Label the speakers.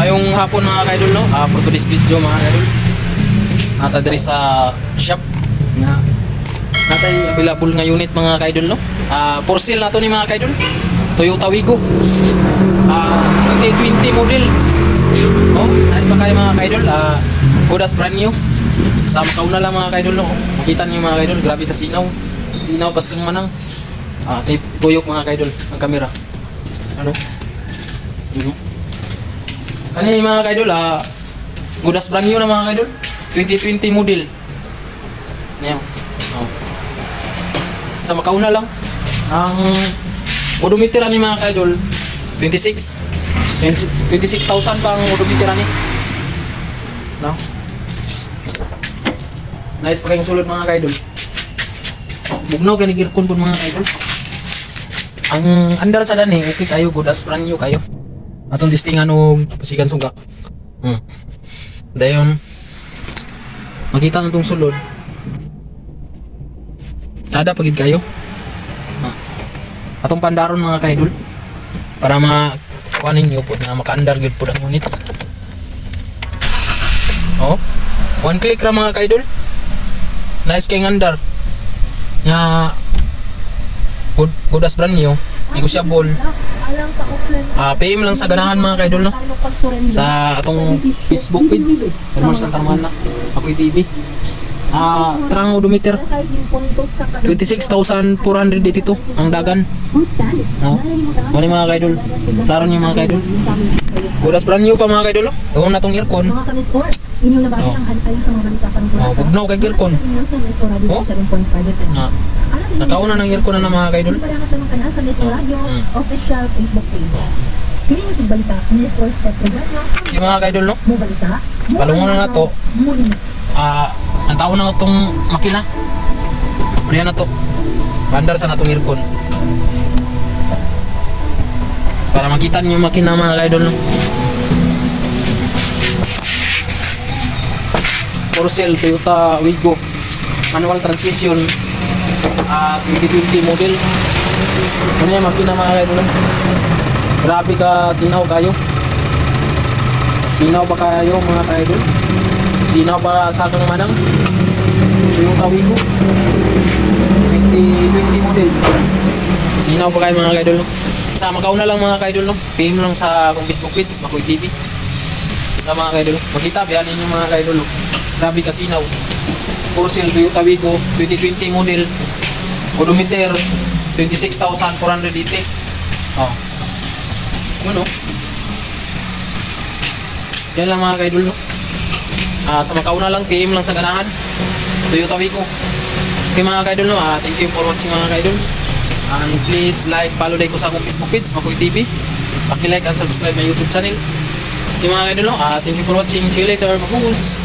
Speaker 1: Ayong hapon mga kaidol no, ah, for today's video mga kaidol. Nata diri sa shop nga natay available nga unit mga kaidol no. Ah, for sale nato ni mga kaidol. Toyota Wigo. Ah, 2020 model. Oh, nice pa kayo mga kaidol. Ah, good as brand new. Sama kauna lang mga kaidol no. Makita niyo mga kaidol, grabe ka sinaw. Sinaw pas kang manang. Tape tuyok mga kaidol ang kamera. Ano? Ano? Kanina mga kaidol, ah, good as brand new na mga kaidol. 2020 model. Niyo. Oh. Sa makauna lang. Ang odometer ni mga kaidol, 26. 20 26,000 pa ang odometer ni. No? Nice pa kayong sulod mga kaidol. Bugnaw kani girkon pun mga kaidol. Ang andar sa dani, okay kayo, good brand new kayo. Atong distingan og pasikan suga. Hmm. Dayon makita na tong sulod. Sada pagid kayo. Ah. Atong pandaron mga kaidol para ma kuanin niyo po na maka-andar gyud po ang unit. Oh. One click ra mga kaidol. Nice kay andar. Nga good, good as brand new. Negotiable. Ah, PM lang sa ganahan mga kaidol no. Sa atong Facebook page. Termal sa Tarmana. Ako TV. Ah, trang odometer 26,482 ang dagan. No? Mali mga kaidol. Klaro niyo mga kaidol. Good as brand new pa mga kaidol. oh. Yung natong aircon.
Speaker 2: Mga kamitor, inyong nabasa
Speaker 1: Oh.
Speaker 2: ang hantay sa mga balita pantura.
Speaker 1: Oh, bugnaw kay aircon. Oh. Na, nakauna ng aircon na na mga kaidol.
Speaker 2: Naman ka na sa Metro
Speaker 1: Oh.
Speaker 2: Radio official Facebook page. Kini mo balita, ni Force Petrogas na
Speaker 1: Yung mga kaidol no.
Speaker 2: mo balita.
Speaker 1: Palungon na to.
Speaker 2: Na.
Speaker 1: Ah, ang taon na itong makina. Priya na to. Bandar sa natong aircon. Para makita niyo makina mga kaidol no. Sale Toyota Wigo manual transmission ah 2020 model. Ano yung makina mga kaidol no? Grabe ka tinaw kayo. Sinaw ba kayo mga kaidol? Sinaw ba sa kang manang? Toyota Wigo 2020 model. Sinaw ba kayo mga kaidol? no? Sa makauna lang mga kaidol no. PM lang sa akong Facebook page, Makoy TV. Na mga kaidol. Makita biyanin niyo mga kaidol. no? Grabe ka sinaw. For Toyota Wigo 2020 model. Odometer 26,480. Oh. Ano? Yan lang mga kaidol. Ah, sa makauna lang, PM lang sa ganahan. Toyota Wigo. Okay mga kaidol, no? Ah, thank you for watching mga kaidol. And please like, follow day ko sa akong Facebook page, Makoy TV. Paki-like and subscribe my YouTube channel. Okay mga kaidol, no? Ah, thank you for watching. See you later. Mabuhos!